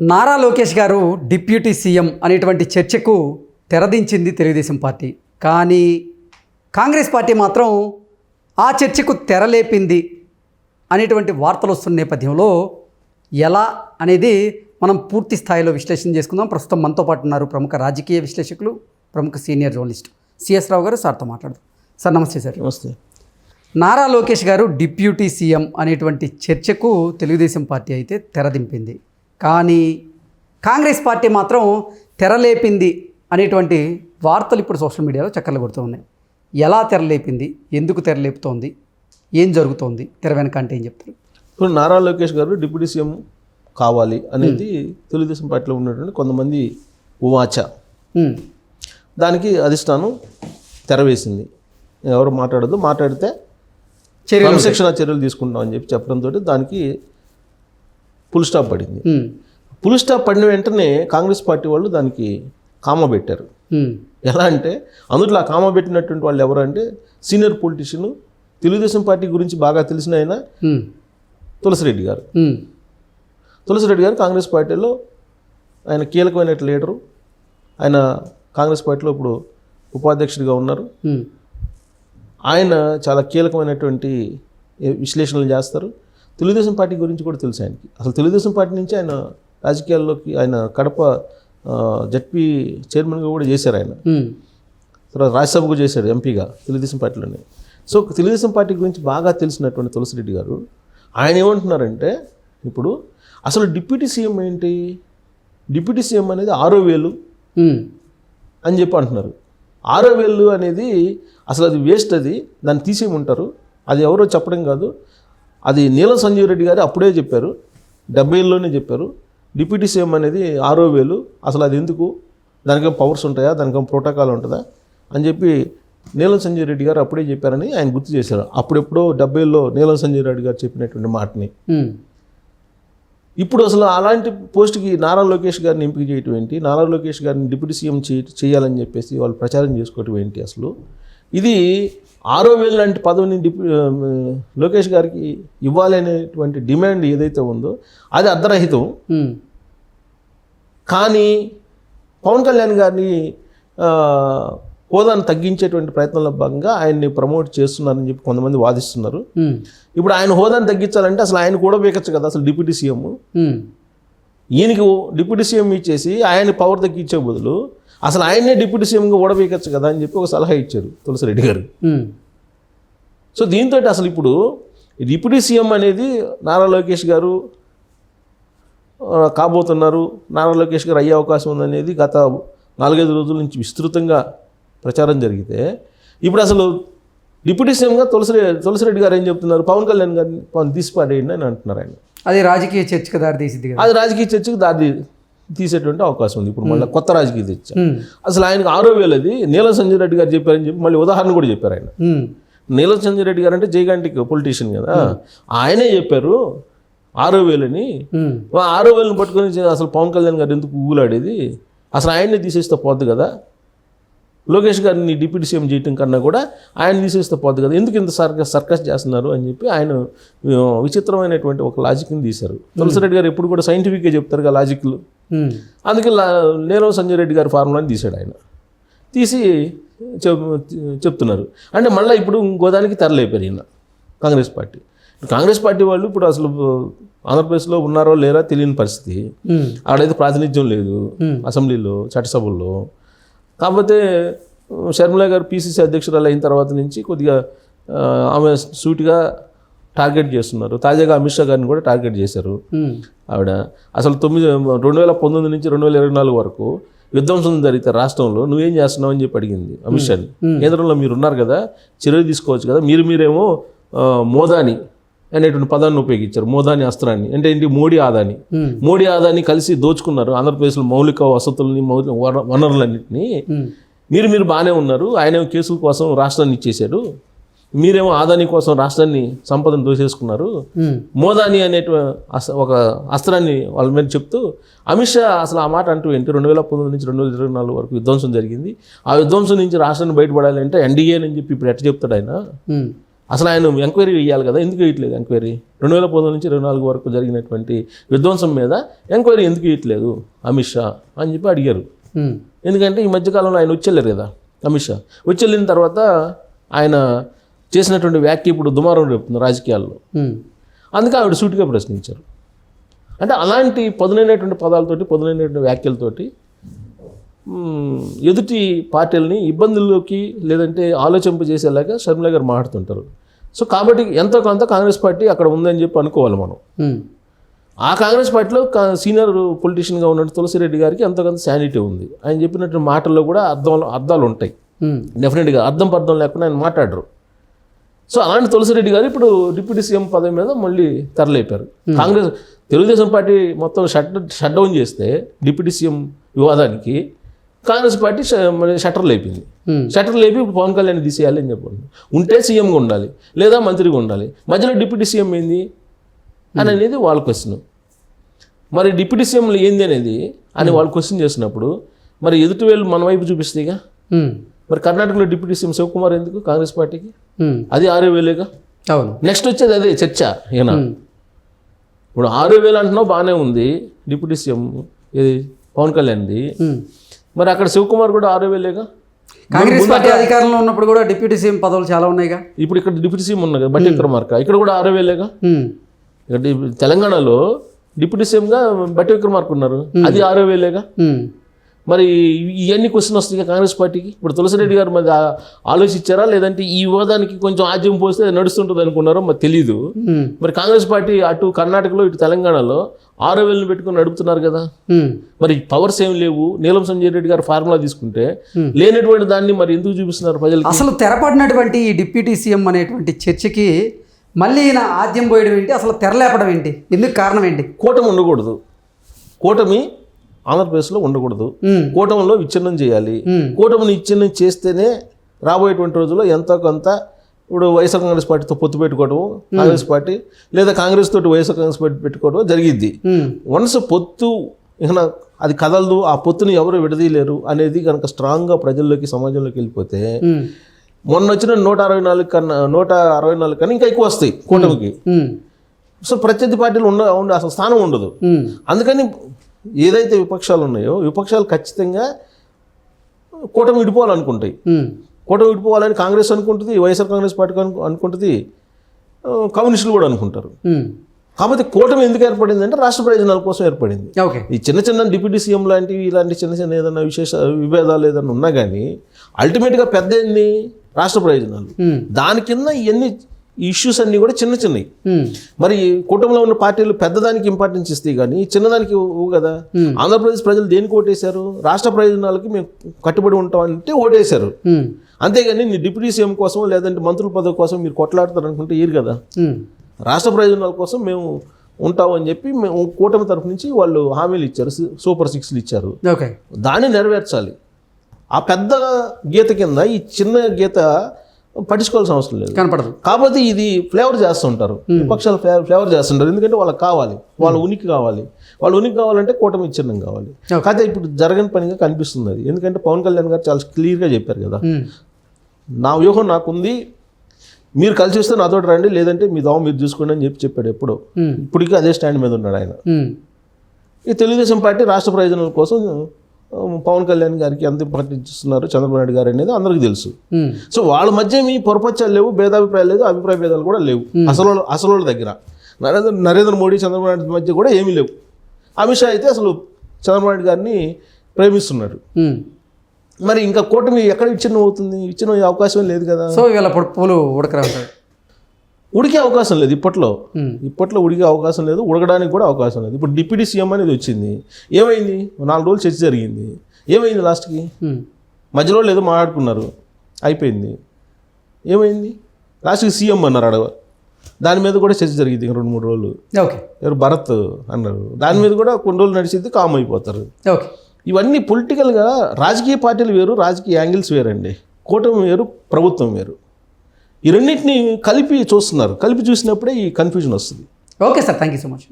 నారా లోకేష్ గారు deputy CM అనేటువంటి చర్చకు తెరదించింది తెలుగుదేశం పార్టీ. కానీ కాంగ్రెస్ పార్టీ మాత్రం ఆ చర్చకు తెరలేపింది అనేటువంటి వార్తలు వస్తున్న నేపథ్యంలో ఎలా అనేది మనం పూర్తి స్థాయిలో విశ్లేషణ చేసుకుందాం. ప్రస్తుతం మనతో పాటు ఉన్నారు ప్రముఖ రాజకీయ విశ్లేషకులు ప్రముఖ సీనియర్ జర్నలిస్ట్ సిఎస్ రావు గారు. సార్తో మాట్లాడదాం. సార్ నమస్తే సార్. నమస్తే. నారా లోకేష్ గారు డిప్యూటీ సీఎం అనేటువంటి చర్చకు తెలుగుదేశం పార్టీ అయితే తెరదింపింది. కానీ కాంగ్రెస్ పార్టీ మాత్రం తెరలేపింది అనేటువంటి వార్తలు ఇప్పుడు సోషల్ మీడియాలో చక్కర్లు కొడుతూ ఉన్నాయి. ఎలా తెరలేపింది? ఎందుకు తెరలేపుతోంది? ఏం జరుగుతోంది? తెర వెనక అంటే ఏం చెప్తారు? ఇప్పుడు నారా లోకేష్ గారు డిప్యూటీ సీఎం కావాలి అనేది తెలుగుదేశం పార్టీలో ఉన్నటువంటి కొంతమంది ఉవాచ. ఉమ్, దానికి అధిష్టానం తెరవేసింది ఎవరు మాట్లాడదు మాట్లాడితే చర్యలు క్రమశిక్షణ చర్యలు తీసుకుంటాం అని చెప్పి చెప్పడంతో దానికి ఫుల్ స్టాప్ పడింది. ఫుల్ స్టాప్ పడిన వెంటనే కాంగ్రెస్ పార్టీ వాళ్ళు దానికి కామ పెట్టారు. ఎలా అంటే అందులో ఆ కామ పెట్టినటువంటి వాళ్ళు ఎవరు అంటే సీనియర్ పొలిటీషియన్ తెలుగుదేశం పార్టీ గురించి బాగా తెలిసిన ఆయన తులసిరెడ్డి గారు. తులసిరెడ్డి గారు కాంగ్రెస్ పార్టీలో ఆయన కీలకమైన లీడరు. ఆయన కాంగ్రెస్ పార్టీలో ఇప్పుడు ఉపాధ్యక్షుడిగా ఉన్నారు. ఆయన చాలా కీలకమైనటువంటి విశ్లేషణలు చేస్తారు. తెలుగుదేశం పార్టీ గురించి కూడా తెలుసు ఆయనకి. అసలు తెలుగుదేశం పార్టీ నుంచి ఆయన రాజకీయాల్లోకి ఆయన కడప జడ్పీ చైర్మన్గా కూడా చేశారు ఆయన. తర్వాత రాజ్యసభకు చేశాడు ఎంపీగా తెలుగుదేశం పార్టీలోనే. సో తెలుగుదేశం పార్టీ గురించి బాగా తెలిసినటువంటి తులసిరెడ్డి గారు ఆయన ఏమంటున్నారంటే ఇప్పుడు అసలు డిప్యూటీ సీఎం ఏంటి? డిప్యూటీ సీఎం అనేది ఆరో వేలు అని చెప్పి అంటున్నారు. ఆరో వేలు అనేది అసలు అది వేస్ట్ అది దాన్ని తీసేయమంటారు. అది ఎవరో చెప్పడం కాదు. అది నీలం సంజీవ్ రెడ్డి గారు అప్పుడే చెప్పారు. డెబ్బైలోనే చెప్పారు. డిప్యూటీ సీఎం అనేది ఆరో వేలు. అసలు అది ఎందుకు? దానికేం పవర్స్ ఉంటాయా? దానికేం ప్రోటోకాల్ ఉంటుందా? అని చెప్పి నీలం సంజయ్ రెడ్డి గారు అప్పుడే చెప్పారని ఆయన గుర్తు చేశారు. అప్పుడెప్పుడో డెబ్బైలో నీలం సంజయ్ రెడ్డి గారు చెప్పినటువంటి మాటని. ఇప్పుడు అసలు అలాంటి పోస్ట్కి నారా లోకేష్ గారిని ఎంపిక చేయటం ఏంటి? నారా లోకేష్ గారిని డిప్యూటీ సీఎం చేయాలని చెప్పేసి వాళ్ళు ప్రచారం చేసుకోవటం ఏంటి అసలు? ఇది ఆరో వేలు లాంటి పదవిని లోకేష్ గారికి ఇవ్వాలి అనేటువంటి డిమాండ్ ఏదైతే ఉందో అది అర్ధరహితం. కానీ పవన్ కళ్యాణ్ గారిని హోదాను తగ్గించేటువంటి ప్రయత్నంలో భాగంగా ఆయన్ని ప్రమోట్ చేస్తున్నారని చెప్పి కొంతమంది వాదిస్తున్నారు. ఇప్పుడు ఆయన హోదాను తగ్గించాలంటే అసలు ఆయన కూడా బేకచ్చు కదా అసలు డిప్యూటీ సీఎం. ఈయనకి డిప్యూటీ సీఎం ఇచ్చేసి ఆయన పవర్ తగ్గించే బదులు అసలు ఆయన్నే డిప్యూటీ సీఎంగా ఓడబీయచ్చు కదా అని చెప్పి ఒక సలహా ఇచ్చారు తులసిరెడ్డి గారు. సో దీంతో అసలు ఇప్పుడు డిప్యూటీ సీఎం అనేది నారా లోకేష్ గారు కాబోతున్నారు. నారా లోకేష్ గారు అయ్యే అవకాశం ఉందనేది గత నాలుగైదు రోజుల నుంచి విస్తృతంగా ప్రచారం జరిగితే ఇప్పుడు అసలు డిప్యూటీ సీఎంగా తులసిరె తులసిరెడ్డి గారు ఏం చెప్తున్నారు? పవన్ కళ్యాణ్ గారిని పవన్ తీసిపాడేయండి అని అంటున్నారు ఆయన. అది రాజకీయ చర్చకు దారి తీసింది అది రాజకీయ చర్చకు దారి తీసేటువంటి అవకాశం ఉంది. ఇప్పుడు మళ్ళీ కొత్త రాజకీయ ఉమ్, అసలు ఆయనకు ఆరో వేలు అది. నీలం సంజయ్ రెడ్డి గారు చెప్పారని చెప్పి మళ్ళీ ఉదాహరణ కూడా చెప్పారు ఆయన. నీలం సంజయ్ రెడ్డి గారు అంటే జైగాంటిక్ పొలిటీషియన్ కదా. ఆయనే చెప్పారు ఆరో వేలని. ఆరో వేలను పట్టుకొని అసలు పవన్ కళ్యాణ్ గారు ఎందుకు ఊగులాడేది? అసలు ఆయన్ని తీసేస్తే పోద్ది కదా. లోకేష్ గారిని డిప్యూటీ సీఎం చేయటం కన్నా కూడా ఆయన తీసేస్తే పోద్ది కదా. ఎందుకు ఇంత సర్కస్ సర్కస్ చేస్తున్నారు అని చెప్పి ఆయన విచిత్రమైనటువంటి ఒక లాజిక్ని తీశారు. తులసిరెడ్డి గారు ఎప్పుడు కూడా సైంటిఫిక్గా చెప్తారు కదా లాజిక్లు అందుకే లా- నీలం సంజయ్ రెడ్డి గారి ఫార్ములాని తీశాడు ఆయన. తీసి చెప్- చెప్తున్నారు. అంటే మళ్ళీ ఇప్పుడు ఇంకోదానికి తెరలేపారు ఈయన కాంగ్రెస్ పార్టీ. కాంగ్రెస్ పార్టీ వాళ్ళు ఇప్పుడు అసలు ఆంధ్రప్రదేశ్లో ఉన్నారో లేరా తెలియని పరిస్థితి. ఆడైతే ప్రాతినిధ్యం లేదు. అసెంబ్లీలో చట్టసభల్లో. కాకపోతే ఆ, షర్మిల గారు పీసీసీ అధ్యక్షురాలు అయిన తర్వాత నుంచి కొద్దిగా ఆమె సూటిగా టార్గెట్ చేస్తున్నారు. తాజాగా అమిత్ షా గారిని కూడా టార్గెట్ చేశారు. ఆవిడ అసలు తొమ్మిది రెండు వేల పంతొమ్మిది నుంచి రెండు వేల ఇరవై నాలుగు వరకు విధ్వంసం జరిగితే రాష్ట్రంలో నువ్వేం చేస్తున్నావు అని చెప్పి అడిగింది అమిత్ షాని. కేంద్రంలో మీరు ఉన్నారు కదా చర్యలు తీసుకోవచ్చు కదా మీరు మీరేమో మోదాని అనేటువంటి పదాన్ని ఉపయోగించారు మోదాని అస్త్రాన్ని. అంటే ఏంటి? మోడీ ఆదాని. మోడీ ఆదాని కలిసి దోచుకున్నారు ఆంధ్రప్రదేశ్లో మౌలిక వసతులని మౌలిక వన- వనరులన్నింటినీ. మీరు మీరు బాగానే ఉన్నారు ఆయన కేసుల కోసం రాష్ట్రాన్ని ఇచ్చేశారు మీరేమో ఆదాని కోసం రాష్ట్రాన్ని సంపదను దోసేసుకున్నారు. మోదాని అనేటు అస్- ఒక అస్త్రాన్ని వాళ్ళ మీద చెప్తూ అమిత్ షా అసలు ఆ మాట అంటూ ఏంటి? రెండు వేల పంతొమ్మిది నుంచి రెండు వేల ఇరవై నాలుగు వరకు విధ్వంసం జరిగింది. ఆ విధ్వంసం నుంచి రాష్ట్రాన్ని బయటపడాలి అంటే ఎన్డీఏ అని చెప్పి ఇప్పుడు ఎట్ట చెప్తాడు ఆయన? అసలు ఆయన ఎంక్వైరీ వేయాలి కదా ఎందుకు వేయట్లేదు ఎంక్వైరీ? రెండు వేల పదహారు నుంచి ఇరవై నాలుగు వరకు జరిగినటువంటి విధ్వంసం మీద ఎంక్వైరీ ఎందుకు వేయట్లేదు అమిత్ షా అని చెప్పి అడిగారు. ఎందుకంటే ఈ మధ్యకాలంలో ఆయన వచ్చేళ్ళారు కదా అమిత్ షా. వచ్చేళ్ళిన తర్వాత ఆయన చేసినటువంటి వ్యాఖ్య ఇప్పుడు దుమారం రేపుతుంది రాజకీయాల్లో. అందుకే ఆవిడ సూటిగా ప్రశ్నించారు. అంటే అలాంటి పదునైనటువంటి పదాలతోటి పదునైనటువంటి వ్యాఖ్యలతోటి ఎదుటి పార్టీలని ఇబ్బందుల్లోకి లేదంటే ఆలోచింపజేసేలాగా షర్మిల గారు మాట్లాడుతుంటారు. సో కాబట్టి ఎంతో కొంత కాంగ్రెస్ పార్టీ అక్కడ ఉందని చెప్పి అనుకోవాలి మనం. ఆ కాంగ్రెస్ పార్టీలో సీనియర్ పొలిటీషియన్గా ఉన్న తులసిరెడ్డి గారికి ఎంతో కొంత శానిటీ ఉంది. ఆయన చెప్పినట్టు మాటల్లో కూడా అర్థం అర్థాలు ఉంటాయి. డెఫినెట్గా అర్థం పర్థం లేకుండా ఆయన మాట్లాడరు. సో అలాంటి తులసిరెడ్డి గారు ఇప్పుడు డిప్యూటీ సీఎం పదవి మీద మళ్ళీ తెరలేపారు కాంగ్రెస్ తెలుగుదేశం పార్టీ మొత్తం షట్ షట్ డౌన్ చేస్తే డిప్యూటీ సీఎం వివాదానికి కాంగ్రెస్ పార్టీ షట్టర్ లేపింది. షట్టర్ లేపి ఇప్పుడు పవన్ కళ్యాణ్ తీసేయాలి అని చెప్పండి. ఉంటే సీఎంగా ఉండాలి లేదా మంత్రిగా ఉండాలి. మధ్యలో డిప్యూటీ సీఎం ఏంది? అని అనేది వాళ్ళ క్వశ్చన్ మరి డిప్యూటీ సీఎంలు ఏంది అనేది అని వాళ్ళు క్వశ్చన్ చేసినప్పుడు మరి ఎదుటి వేళ్ళు మన వైపు చూపిస్తాయిగా మరి కర్ణాటకలో డిప్యూటీ సీఎం శివకుమార్ ఎందుకు? కాంగ్రెస్ పార్టీకి? అది ఆరు వేలేగా? అవును. నెక్స్ట్ వచ్చేది అదే చర్చ ఈయన ఇప్పుడు ఆరు వేలు అంటున్నావు బాగానే ఉంది. డిప్యూటీ సీఎం ఇది పవన్ కళ్యాణ్ది. మరి అక్కడ శివకుమార్ కూడా ఆరు వేలేగా? కాంగ్రెస్ పార్టీ అధికారంలో ఉన్నప్పుడు కూడా డిప్యూటీ సీఎం పదవులు చాలా ఉన్నాయిగా? ఇప్పుడు ఇక్కడ డిప్యూటీ సీఎం ఉన్నారు కదా బట్టి విక్రమార్క. ఇక్కడ కూడా ఆరు వేలేగా? ఇక్కడ తెలంగాణలో డిప్యూటీ సీఎంగా బట్టి విక్రమార్క ఉన్నారు. అది ఆరు వేలేగా? మరి ఇవన్నీ క్వశ్చన్ వస్తాయి కాంగ్రెస్ పార్టీకి? ఇప్పుడు తులసిరెడ్డి గారు మరి ఆలోచించారా? లేదంటే ఈ వివాదానికి కొంచెం ఆజ్యం పోస్తే నడుస్తుంటుంది అనుకున్నారో మరి తెలీదు. మరి కాంగ్రెస్ పార్టీ అటు కర్ణాటకలో ఇటు తెలంగాణలో ఆరో వేలను పెట్టుకుని నడుపుతున్నారు కదా. మరి పవర్స్ ఏం లేవు. నీలం సంజయ్ రెడ్డి గారు ఫార్ములా తీసుకుంటే లేనటువంటి దాన్ని మరి ఎందుకు చూపిస్తున్నారు ప్రజలకి? అసలు తెరపడినటువంటి ఈ డిప్యూటీ సీఎం అనేటువంటి చర్చకి మళ్ళీ ఈయన ఆద్యం పోయడం ఏంటి? అసలు తెరలేపడం ఏంటి? ఎందుకు కారణం ఏంటి? కూటమి ఉండకూడదు. కూటమి ఆంధ్రప్రదేశ్లో ఉండకూడదు. కూటమిలో విచ్ఛిన్నం చేయాలి. కూటమిని విచ్ఛిన్నం చేస్తేనే రాబోయేటువంటి రోజుల్లో ఎంతో కొంత ఇప్పుడు వైఎస్ఆర్ కాంగ్రెస్ పార్టీతో పొత్తు పెట్టుకోవడం కాంగ్రెస్ పార్టీ లేదా కాంగ్రెస్ తోటి వైఎస్ఆర్ కాంగ్రెస్ పార్టీ పెట్టుకోవడం జరిగిద్ది. ఉమ్, వన్స్ పొత్తు ఇక అది కదలదు ఆ పొత్తుని ఎవరు విడదీయలేరు అనేది కనుక స్ట్రాంగ్గా ప్రజల్లోకి సమాజంలోకి వెళ్ళిపోతే మొన్న వచ్చిన నూట అరవై నాలుగు కన్నా నూట అరవై నాలుగు కన్నా ఇంకా ఎక్కువ వస్తాయి కూటమికి. సో ప్రత్యర్థి పార్టీలు ఉండ ఉండ అసలు స్థానం ఉండదు. అందుకని ఏదైతే విపక్షాలు ఉన్నాయో విపక్షాలు ఖచ్చితంగా కూటమి విడిపోవాలనుకుంటాయి. కూటమి విడిపోవాలని కాంగ్రెస్ అనుకుంటుంది వైఎస్ఆర్ కాంగ్రెస్ పార్టీ అను అనుకుంటుంది కమ్యూనిస్టులు కూడా అనుకుంటారు. కాకపోతే కూటమి ఎందుకు ఏర్పడింది అంటే రాష్ట్ర ప్రయోజనాల కోసం ఏర్పడింది. ఓకే. ఈ చిన్న చిన్న డిప్యూటీ సీఎం లాంటివి ఇలాంటి చిన్న చిన్న ఏదైనా విశేష విభేదాలు ఏదైనా ఉన్నా కానీ అల్టిమేట్గా పెద్ద ఎన్ని? రాష్ట్ర ప్రయోజనాలు. దాని కింద ఇవన్నీ ఇష్యూస్ అన్నీ కూడా చిన్న చిన్నవి మరి కుటుంబంలో ఉన్న పార్టీలు పెద్దదానికి ఇంపార్టెన్స్ ఇస్తాయి కానీ చిన్నదానికి ఇవ్వు కదా. ఆంధ్రప్రదేశ్ ప్రజలు దేనికి ఓటేశారు? రాష్ట్ర ప్రయోజనాలకి మేము కట్టుబడి ఉంటాం అంటే ఓటేశారు. అంతేగాని నీ డిప్యూటీ సీఎం కోసం లేదంటే మంత్రుల పదవి కోసం మీరు కొట్లాడతారు అనుకుంటే ఇరు కదా రాష్ట్ర ప్రయోజనాల కోసం మేము ఉంటామని చెప్పి మేము కూటమి తరఫు నుంచి వాళ్ళు హామీలు ఇచ్చారు. సూపర్ సిక్స్లు ఇచ్చారు. ఓకే. దాన్ని నెరవేర్చాలి. ఆ పెద్ద గీత కింద ఈ చిన్న గీత పట్టించుకోవాల్సిన అవసరం లేదు. కనపడదు. కాకపోతే ఇది ఫ్లేవర్ చేస్తుంటారు. విపక్షాలు ఫ్లే- ఫ్లేవర్ చేస్తుంటారు. ఎందుకంటే వాళ్ళకి కావాలి. వాళ్ళ ఉనికి కావాలి. వాళ్ళ ఉనికి కావాలంటే కూటమి విచ్ఛిన్నం కావాలి. కాకపోతే ఇప్పుడు జరగని పనిగా కనిపిస్తుంది అది. ఎందుకంటే పవన్ కళ్యాణ్ గారు చాలా క్లియర్గా చెప్పారు కదా. నా వ్యూహం నాకుంది. మీరు కలిసి వస్తే నాతో రండి. లేదంటే మీ దోమ మీరు చూసుకోండి అని చెప్పి చెప్పాడు ఎప్పుడో. ఇప్పటికీ అదే స్టాండ్ మీద ఉన్నాడు ఆయన. ఈ తెలుగుదేశం పార్టీ రాష్ట్ర ప్రయోజనాల కోసం పవన్ కళ్యాణ్ గారికి ఎంత ఇంపార్టెన్స్ ఇస్తున్నారు చంద్రబాబు నాయుడు గారు అనేది అందరికీ తెలుసు. సో వాళ్ళ మధ్య మీ పొరపచ్చాలు లేవు భేదాభిప్రాయాలు లేదు అభిప్రాయ భేదాలు కూడా లేవు. అసలు అసలు వాళ్ళ దగ్గర. నరేంద్ర నరేంద్ర మోడీ చంద్రబాబు నాయుడు మధ్య కూడా ఏమీ లేవు. అమిత్ షా అయితే అసలు చంద్రబాబు నాయుడు గారిని ప్రేమిస్తున్నాడు. ఉమ్. మరి ఇంకా కూటమి ఎక్కడ విచ్ఛిన్నం అవుతుంది విచ్ఛిన్నం అవకాశం లేదు కదా. సో ఇవాళ పప్పులు ఉడకరా ఉడికే అవకాశం లేదు ఇప్పట్లో. ఇప్పట్లో ఉడికే అవకాశం లేదు ఉడకడానికి కూడా అవకాశం లేదు. ఇప్పుడు డిప్యూటీ సీఎం అనేది వచ్చింది. ఏమైంది? నాలుగు రోజులు చర్చ జరిగింది. ఏమైంది లాస్ట్కి? మధ్యలో ఏదో మాట్లాడుకున్నారు. అయిపోయింది. ఏమైంది? లాస్ట్కి సీఎం అన్నారు అడవ దాని మీద కూడా చర్చ జరిగింది ఇంక రెండు మూడు రోజులు. ఓకే. ఎవరు? భరత్ అన్నారు. దాని మీద కూడా కొన్ని రోజులు నడిచింది కామ్ అయిపోతారు. ఓకే. ఇవన్నీ పొలిటికల్గా రాజకీయ పార్టీలు వేరు రాజకీయ యాంగిల్స్ వేరండి. కూటమి వేరు ప్రభుత్వం వేరు. ఈ రెండింటిని కలిపి చూస్తున్నారు. కలిపి చూసినప్పుడే ఈ కన్ఫ్యూజన్ వస్తుంది. Okay sir thank you so much